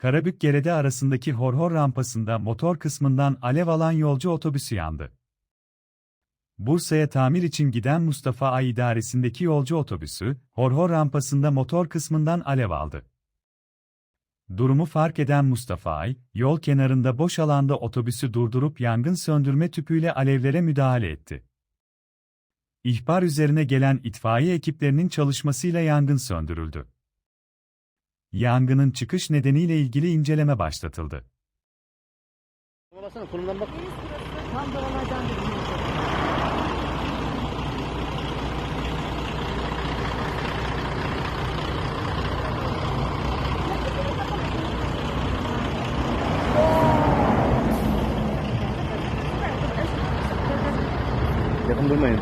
Karabük-Gerede arasındaki Horhor rampasında motor kısmından alev alan yolcu otobüsü yandı. Bursa'ya tamir için giden Mustafa Ay idaresindeki yolcu otobüsü, Horhor rampasında motor kısmından alev aldı. Durumu fark eden Mustafa Ay, yol kenarında boş alanda otobüsü durdurup yangın söndürme tüpüyle alevlere müdahale etti. İhbar üzerine gelen itfaiye ekiplerinin çalışmasıyla yangın söndürüldü. Yangının çıkış nedeniyle ilgili inceleme başlatıldı. Olasana konumdan bak. Tam da olaydan bir Yakın durmayın.